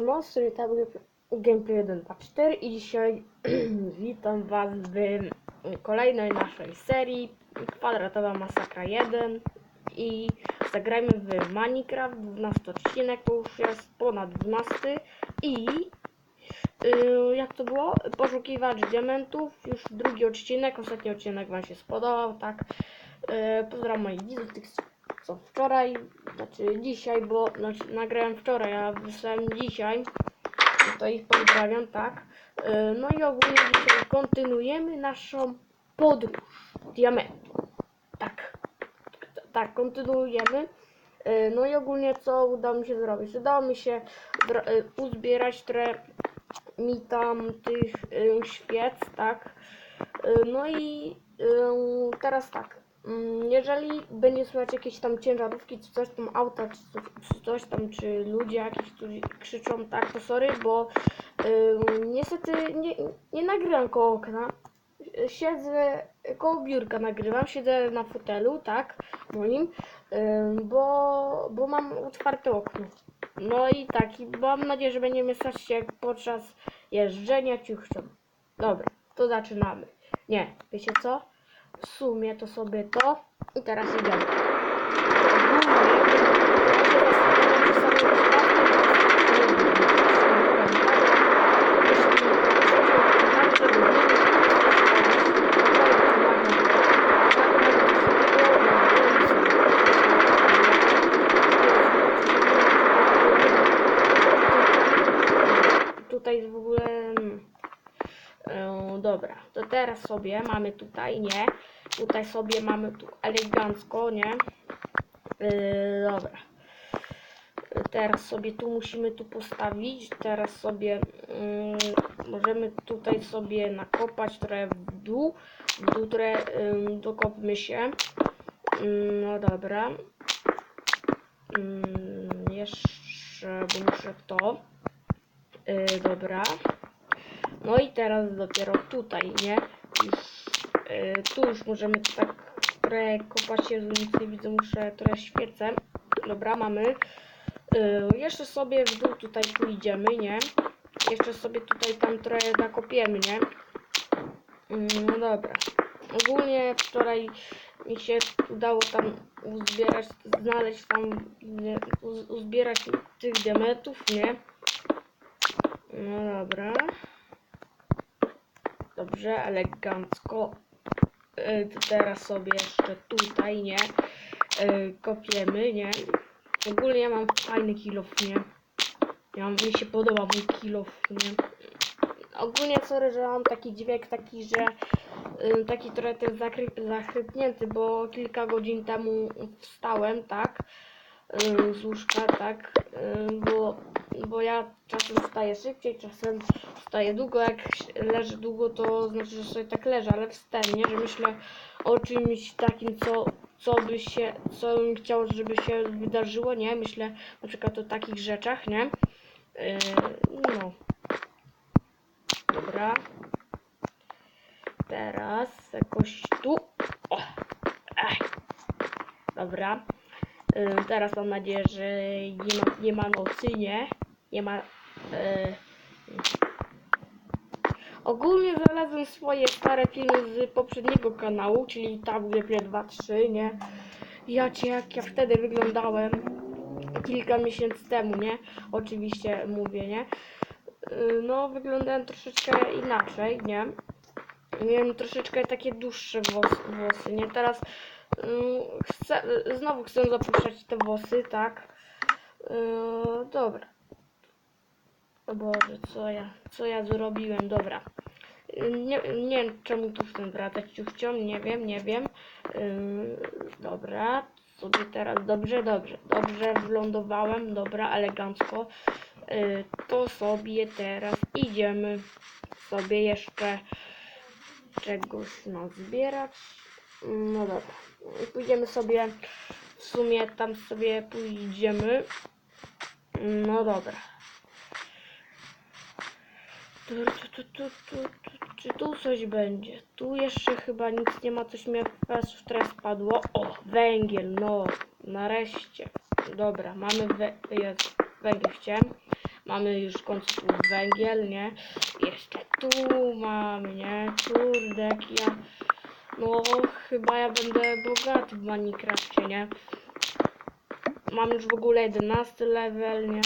siema, z której tam gameplay 1, 2, 4 i dzisiaj witam was w kolejnej naszej serii Kwadratowa Masakra 1 i zagrajmy w Minecraft, 12 odcinek, to już jest ponad 12 i yy, jak to było? Poszukiwacz diamentów, już drugi odcinek, ostatni odcinek wam się spodobał, tak? Yy, pozdrawiam moich widzów, tych co wczoraj, znaczy dzisiaj, bo znaczy, nagrałem wczoraj, a wysłałem dzisiaj. To ich pozdrawiam, tak. Yy, No i ogólnie dzisiaj kontynuujemy naszą podróż diamentu. Tak. Tak, kontynuujemy. Yy, No i ogólnie co udało mi się zrobić? Udało mi się yy, uzbierać trochę mi tam tych świec, tak. No i teraz tak. Mm, Jeżeli będzie słychać jakieś tam ciężarówki, czy coś tam auta, czy coś, tam, czy ludzie jakieś, którzy krzyczą, tak, to sorry, bo yy, niestety nie, nie nagrywam koło okna. Siedzę koło biurka, nagrywam, siedzę na fotelu, tak, moim, yy, bo, bo mam otwarte okno. No i tak, i mam nadzieję, że będzie mnie stać się podczas jeżdżenia ciuchcią. Dobra, to zaczynamy. Nie, wiecie co? W sumie to sobie to i teraz idziemy. Tutaj w ogóle mm, E, dobra, to teraz sobie mamy tutaj, nie? Tutaj sobie mamy tu elegancko, nie? E, dobra. Teraz sobie tu musimy tu postawić. Teraz sobie mm, możemy tutaj sobie nakopać trochę w dół. W dół trochę ym, dokopmy się. Ym, no dobra. Ym, jeszcze, bo muszę to. E, dobra. No i teraz dopiero tutaj, nie? Już, tu już możemy tak trochę kopać Jezu, nic nie widzę, muszę trochę świecę. Dobra, mamy. Y, jeszcze sobie w dół tutaj pójdziemy, nie? Jeszcze sobie tutaj tam trochę nakopiemy, nie? Mm, No dobra. Ogólnie wczoraj mi się udało tam uzbierać, znaleźć tam, nie, uz- uzbierać tych diamentów, nie? No dobra. Dobrze, elegancko. To teraz sobie jeszcze tutaj, nie? Y, kopiemy, nie? Ogólnie ja mam fajny kilof, nie? Ja mi się podoba mój kilof, nie? Ogólnie sorry, że mam taki dźwięk taki, że y, taki trochę ten zachrypnięty, bo kilka godzin temu wstałem, tak? Y, z łóżka, tak, y, bo, bo ja czasem wstaję szybciej, czasem wstaję długo, jak leżę długo, to znaczy, że sobie tak leżę, ale wstałem, nie, że myślę o czymś takim, co, co by się, co bym chciał, żeby się wydarzyło, nie, myślę na przykład o takich rzeczach, nie, Y, no, dobra, teraz jakoś tu, o, ech. dobra, Teraz mam nadzieję, że nie ma, nie ma nocy, nie? Nie ma. Y... Ogólnie znalazłem swoje stare filmy z poprzedniego kanału, czyli tam Gameplay 2, 3, nie? Jacie, jak ja wtedy wyglądałem kilka miesięcy temu, nie? Oczywiście mówię, nie? Y, No, wyglądałem troszeczkę inaczej, nie? Miałem troszeczkę takie dłuższe włosy, włosy nie? Teraz chcę, znowu chcę zapuszczać te włosy, tak? Yy, dobra. O Boże, co ja, co ja zrobiłem, dobra. Nie, nie wiem, czemu tu chcę wracać ciuchcią, nie wiem, nie wiem. Dobra, sobie teraz, dobrze, dobrze, dobrze, wlądowałem, dobra, elegancko. Yy, to sobie teraz idziemy sobie jeszcze czegoś nazbierać. No dobra. Pójdziemy sobie, w sumie tam sobie pójdziemy. No dobra. Tu, tu, tu, tu, tu, Czy tu coś będzie? Tu jeszcze chyba nic nie ma, coś mnie fest w spadło. O, węgiel, no, nareszcie. Dobra, mamy we, jest, węgiel chciałem. Mamy już w końcu węgiel, nie? Jeszcze tu mamy, nie? Kurde, jak ja... No, chyba ja będę bogaty w Minecrafcie, nie? Mam już w ogóle 11 level, nie?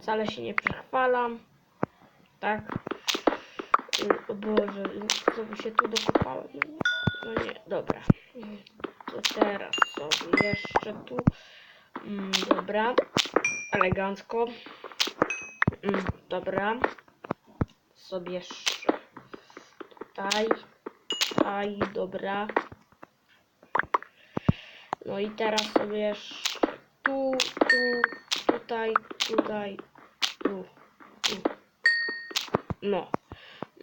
Wcale się nie przechwalam. Tak? O Boże, co by się tu dokopałem? No nie, no dobra. To teraz sobie jeszcze tu. Mm, dobra. Elegancko. Mm, dobra. Sobie jeszcze tutaj. Tutaj, dobra. No i teraz sobie jeszcze tu, tu, tutaj, tutaj, tu, tu. No.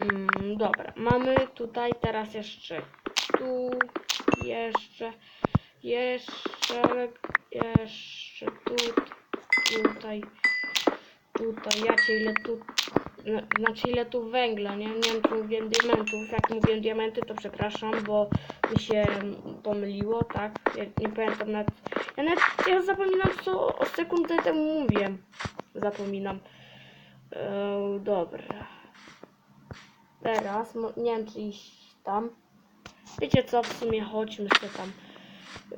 Mm, dobra, mamy tutaj teraz jeszcze tu, jeszcze, jeszcze, jeszcze tu, tutaj, tutaj, ja cię ile tu, znaczy ile tu węgla, nie? Nie wiem czy mówiłem diamentów, jak mówiłem diamenty to przepraszam, bo mi się pomyliło, tak? Ja nie pamiętam nawet, ja nawet, ja zapominam co o sekundę temu mówiłem, zapominam. E, dobra. Teraz, nie wiem czy iść tam. Wiecie co, w sumie chodźmy sobie tam.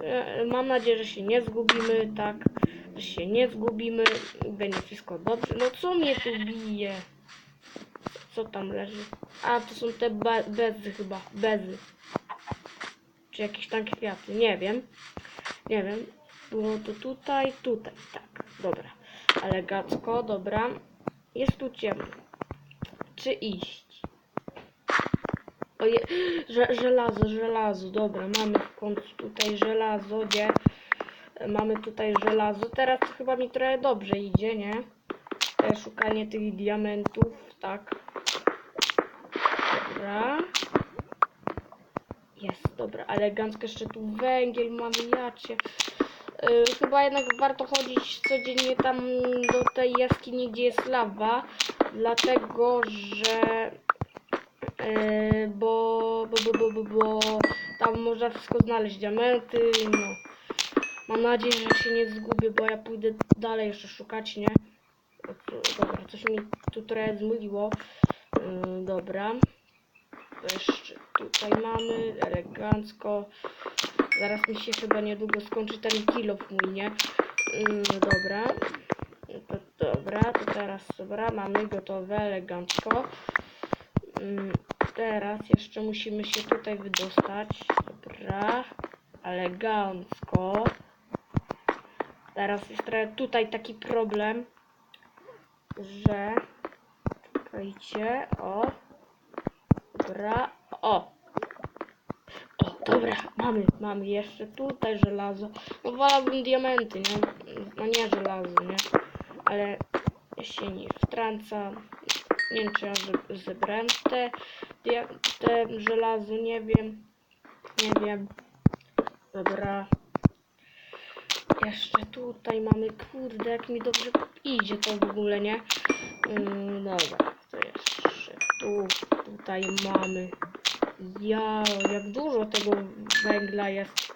E, Mam nadzieję, że się nie zgubimy, tak. Że się nie zgubimy. Będzie wszystko dobrze. No co mnie tu bije? Co tam leży? A, to są te be bezy chyba. Bezy. Czy jakieś tam kwiaty. Nie wiem. Nie wiem. Było to tutaj, tutaj. Tak, dobra. Elegancko, dobra. Jest tu ciemno. Czy iść? Oje, że, żelazo, żelazo, dobra, mamy w końcu tutaj żelazo, gdzie mamy tutaj żelazo. Teraz chyba mi trochę dobrze idzie, nie? E, szukanie tych diamentów, tak. Dobra. Jest, dobra, elegancko jeszcze tu węgiel mamy, jacie. E, chyba jednak warto chodzić codziennie tam do tej jaskini, gdzie jest lawa, dlatego, że Yy, bo, bo, bo, bo, bo, bo tam można wszystko znaleźć, diamenty, no. Mam nadzieję, że się nie zgubię, bo ja pójdę dalej jeszcze szukać, nie? Dobra, coś mi tu trochę zmyliło. Yy, dobra. Jeszcze tutaj mamy, elegancko. Zaraz mi się chyba niedługo skończy ten kilof mój, nie? Yy, dobra. To, dobra, to teraz, dobra, mamy gotowe, elegancko. Mm, Teraz jeszcze musimy się tutaj wydostać. Dobra. Elegancko. Teraz jest tutaj taki problem, że... Czekajcie. O. Dobra. O. O, dobra. Mamy, mamy jeszcze tutaj żelazo. No wolałbym diamenty, nie? No nie żelazo, nie? Ale się nie wtrącam. Nie wiem, czy ja ze- zebrałem te, te żelazo, nie wiem. Nie wiem. Dobra. Jeszcze tutaj mamy, kurde, jak mi dobrze idzie to w ogóle, nie? Mm, dobra, to jeszcze tu, tutaj mamy. Ja, jak dużo tego węgla jest.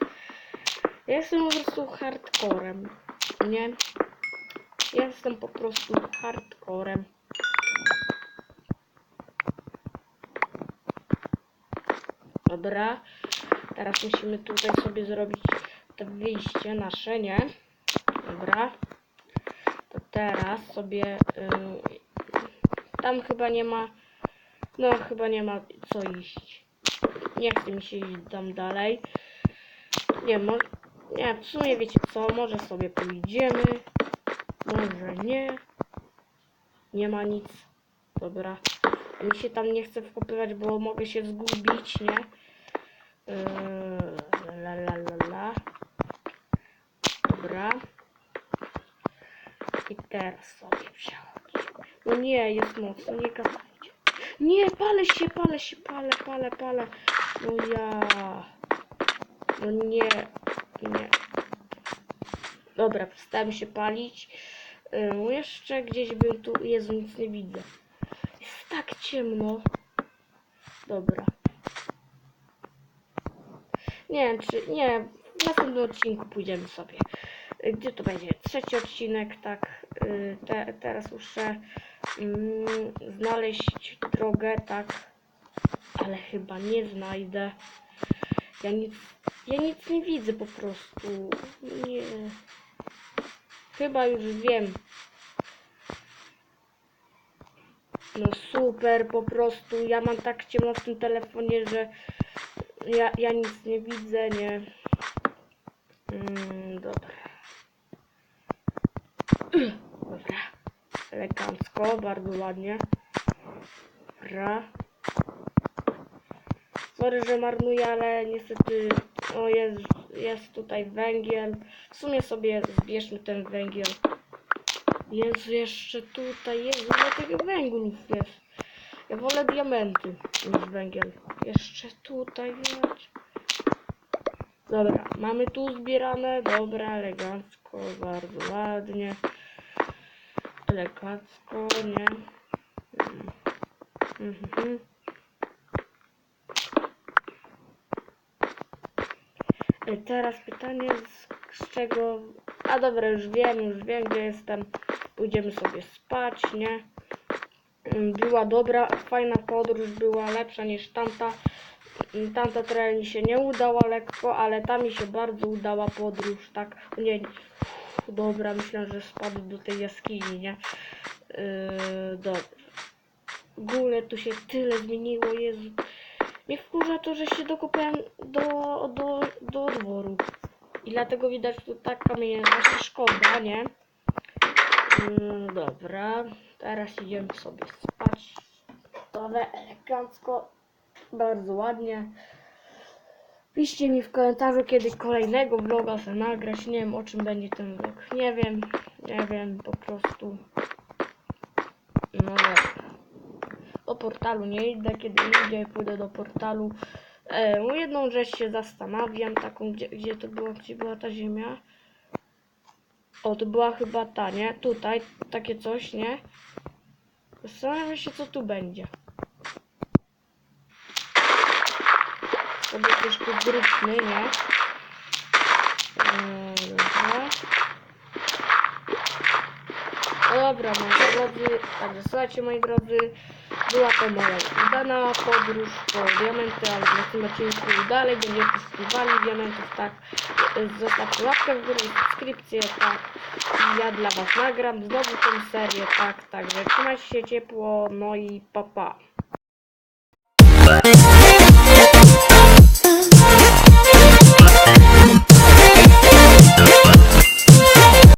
Ja jestem po prostu hardcorem, nie? Ja jestem po prostu hardcorem. Dobra. Teraz musimy tutaj sobie zrobić to wyjście nasze, nie? Dobra. To teraz sobie... y, tam chyba nie ma... No, chyba nie ma co iść. Nie chce mi się iść tam dalej. Nie, może... Nie, w sumie wiecie co, może sobie pójdziemy. Może nie. Nie ma nic. Dobra. Mi się tam nie chce wkopywać, bo mogę się zgubić, nie? Yy, la la la la. Dobra. I teraz sobie przechodzimy. No nie, jest mocno, nie gadajcie. Nie, palę się, palę się, palę, palę, palę. No ja. No nie, nie. Dobra, przestałem się palić. Yy, jeszcze gdzieś bym tu, Jezu, nic nie widzę. Jest tak ciemno. Dobra. Nie wiem, czy. Nie, w następnym odcinku pójdziemy sobie. Y, Gdzie to będzie? Trzeci odcinek, tak. y, te, teraz muszę znaleźć drogę, tak, ale chyba nie znajdę. Ja nic, ja nic nie widzę po prostu. Nie. Chyba już wiem. No super, po prostu ja mam tak ciemno w tym telefonie, że ja, ja nic nie widzę, nie. Mm, dobra. Elegancko, bardzo ładnie. Dobra. Sorry, że marnuję, ale niestety o, jest, jest tutaj węgiel. W sumie sobie zbierzmy ten węgiel. Jezu, jeszcze tutaj, Jezu, ile tego węglów jest. Ja wolę diamenty niż węgiel. Jeszcze tutaj, wiesz. Dobra, mamy tu zbierane. Dobra, elegancko, bardzo ładnie. Elegancko, nie? Mhm. E, Teraz pytanie, z, z czego... A dobra, już wiem, już wiem, gdzie jestem. Pójdziemy sobie spać, nie? Mm, Była dobra, fajna podróż, była lepsza niż tamta. Mm, Tamta trochę mi się nie udała lekko, ale ta mi się bardzo udała podróż, tak? Nie, dobra, myślę, że spadł do tej jaskini, nie? Yy, dobra. W ogóle tu się tyle zmieniło, Jezu. Mnie wkurza to, że się dokopałem do, do, do dworu. I dlatego widać tu tak kamienie, właśnie szkoda, nie? Mm, dobra, teraz idziemy sobie spać. Dobra, elegancko, bardzo ładnie. Piszcie mi w komentarzu, kiedy kolejnego vloga chcę nagrać. Nie wiem, o czym będzie ten vlog. Nie wiem, nie wiem, po prostu. No dobra. Do portalu nie idę, kiedy indziej pójdę do portalu. E, jedną rzecz się zastanawiam, taką, gdzie, gdzie to było, gdzie była ta ziemia. O, to była chyba ta, nie? Tutaj, takie coś, nie? Zastanawiam się, co tu będzie. Sobie coś tu zróbmy, nie? Eee, dobra. Dobra, moi drodzy, także słuchajcie, moi drodzy, była to moja udana podróż po diamenty, ale w tym odcinku dalej będziemy poszukiwali diamentów, tak. Zostawcie łapkę w górę, subskrypcję, tak. I ja dla was nagram znowu tę serię, tak. Także trzymajcie się ciepło, no i pa pa.